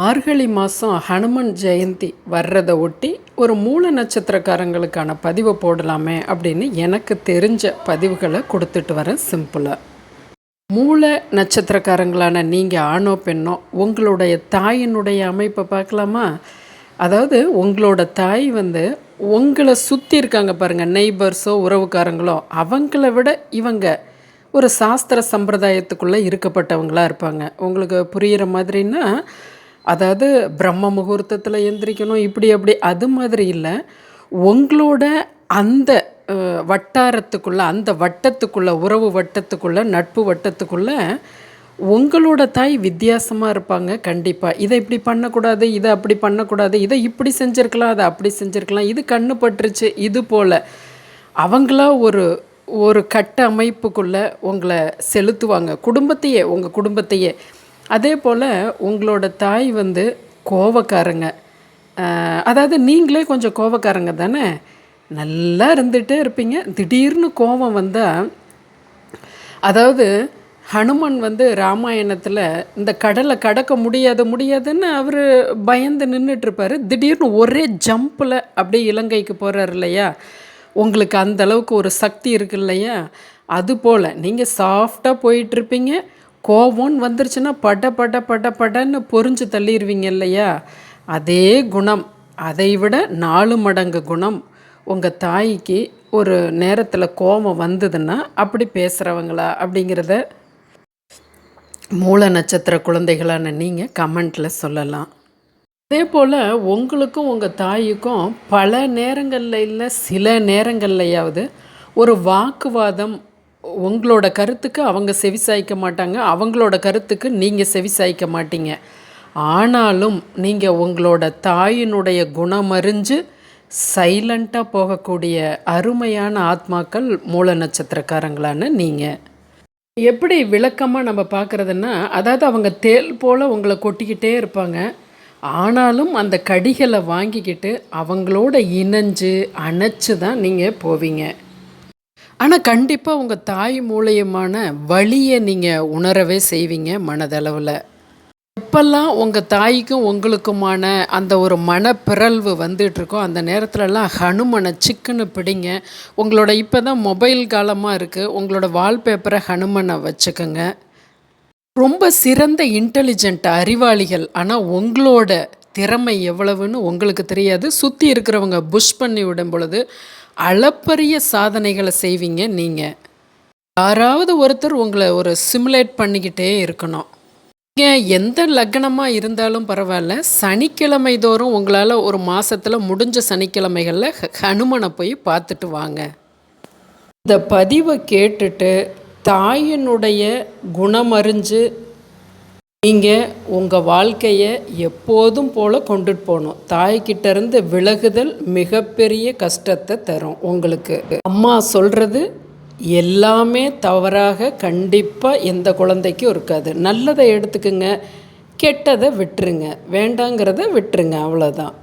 மார்கழி மாதம் ஹனுமன் ஜெயந்தி வர்றதை ஒட்டி ஒரு மூல நட்சத்திரக்காரங்களுக்கான பதிவை போடலாமே அப்படின்னு எனக்கு தெரிஞ்ச பதிவுகளை கொடுத்துட்டு வரேன் சிம்பிளாக மூல நட்சத்திரக்காரங்களான நீங்கள் ஆணோ பெண்ணோ உங்களுடைய தாயினுடைய அமைப்பை பார்க்கலாமா? அதாவது உங்களோட தாய் வந்து உங்களை சுற்றி இருக்காங்க பாருங்கள் நெய்பர்ஸோ உறவுக்காரங்களோ அவங்கள விட இவங்க ஒரு சாஸ்திர சம்பிரதாயத்துக்குள்ளே இருக்கப்பட்டவங்களாக இருப்பாங்க. உங்களுக்கு புரிகிற மாதிரின்னா அதாவது பிரம்ம முகூர்த்தத்தில் எந்திரிக்கணும் இப்படி அப்படி அது மாதிரி இல்லை. உங்களோட அந்த வட்டாரத்துக்குள்ளே அந்த வட்டத்துக்குள்ளே உறவு வட்டத்துக்குள்ளே நட்பு வட்டத்துக்குள்ளே உங்களோட தாய் வித்தியாசமாக இருப்பாங்க கண்டிப்பாக இதை இப்படி பண்ணக்கூடாது இதை அப்படி பண்ணக்கூடாது இதை இப்படி செஞ்சுருக்கலாம் அதை அப்படி செஞ்சுருக்கலாம் இது கண்ணு பட்டுருச்சு இது போல். அவங்களா ஒரு ஒரு கட்ட அமைப்புக்குள்ளே உங்களை செலுத்துவாங்க. குடும்பத்தையே உங்கள் குடும்பத்தையே. அதே போல் உங்களோட தாய் வந்து கோவக்காரங்க. அதாவது நீங்களே கொஞ்சம் கோவக்காரங்க தானே? நல்லா இருந்துகிட்டே இருப்பீங்க. திடீர்னு கோவம் வந்தால் அதாவது ஹனுமன் வந்து ராமாயணத்தில் இந்த கடலை கடக்க முடியாது முடியாதுன்னு அவர் பயந்து நின்றுட்டுருப்பார் திடீர்னு ஒரே ஜம்பில் அப்படியே இலங்கைக்கு போகிறார் இல்லையா? உங்களுக்கு அந்த அளவுக்கு ஒரு சக்தி இருக்கு இல்லையா? அதுபோல் நீங்கள் சாஃப்டாக போயிட்டுருப்பீங்க கோபம்னு வந்துருச்சுன்னா பட பட பட படன்னு பொறிஞ்சு தள்ளிடுவீங்க இல்லையா? அதே குணம். அதை விட நாலு மடங்கு குணம். உங்கள் தாய்க்கு ஒரு நேரத்தில் கோபம் வந்ததுன்னா அப்படி பேசுகிறவங்களா அப்படிங்கிறத மூல நட்சத்திர குழந்தைகளான நீங்கள் கமெண்ட்டில் சொல்லலாம். அதே போல் உங்களுக்கும் உங்கள் தாய்க்கும் பல நேரங்களில் இல்லை சில நேரங்கள்லையாவது ஒரு வாக்குவாதம் உங்களோட கருத்துக்கு அவங்க செவி சாய்க்க மாட்டாங்க. அவங்களோட கருத்துக்கு நீங்கள் செவி சாய்க்க மாட்டீங்க. ஆனாலும் நீங்கள் உங்களோட தாயினுடைய குணமறிஞ்சு சைலண்ட்டாக போகக்கூடிய அருமையான ஆத்மாக்கள் மூல நட்சத்திரக்காரங்களான நீங்கள் எப்படி விளக்கமாக நம்ம பார்க்குறதுன்னா அதாவது அவங்க தேல் போல் உங்களை கொட்டிக்கிட்டே இருப்பாங்க. ஆனாலும் அந்த கடிகளை வாங்கிக்கிட்டு அவங்களோட இணைஞ்சு அணைச்சு தான் நீங்கள் போவீங்க. ஆனால் கண்டிப்பாக உங்கள் தாய் மூலியமான வழியை நீங்கள் உணரவே செய்வீங்க மனதளவில். எப்பெல்லாம் உங்கள் தாய்க்கும் உங்களுக்குமான அந்த ஒரு மனப்பிறழ்வு வந்துட்டுருக்கோ அந்த நேரத்துலலாம் ஹனுமனை சிக்குன்னு பிடிங்க. உங்களோட இப்போ தான் மொபைல் காலமாக இருக்குது உங்களோட வால்பேப்பரை ஹனுமனை வச்சுக்கோங்க. ரொம்ப சிறந்த இன்டெலிஜென்ட் அறிவாளிகள். ஆனால் உங்களோட திறமை எவ்வளவுன்னு உங்களுக்கு தெரியாது. சுற்றி இருக்கிறவங்க புஷ் பண்ணி விடும் பொழுது அளப்பரிய சாதனைகளை செய்வீங்க நீங்கள் யாராவது ஒருத்தர் உங்களை ஒரு சிமுலேட் பண்ணிக்கிட்டே இருக்கணும். நீங்கள் எந்த லக்னமாக இருந்தாலும் பரவாயில்ல சனிக்கிழமை தோறும் உங்களால் ஒரு மாதத்தில் முடிஞ்ச சனிக்கிழமைகளில் ஹனுமனை போய் பார்த்துட்டு வாங்க. இந்த பதிவை கேட்டுட்டு தாயினுடைய குணமறிஞ்சு நீங்கள் உங்கள் வாழ்க்கையை எப்போதும் போல் கொண்டுட்டு போகணும். தாய்கிட்ட இருந்து விலகுதல் மிகப்பெரிய கஷ்டத்தை தரும் உங்களுக்கு. அம்மா சொல்கிறது எல்லாமே தவறாக கண்டிப்பாக எந்த குழந்தைக்கும் இருக்காது. நல்லதை எடுத்துக்குங்க கெட்டதை விட்டுருங்க. வேண்டாங்கிறத விட்டுருங்க அவ்வளோதான்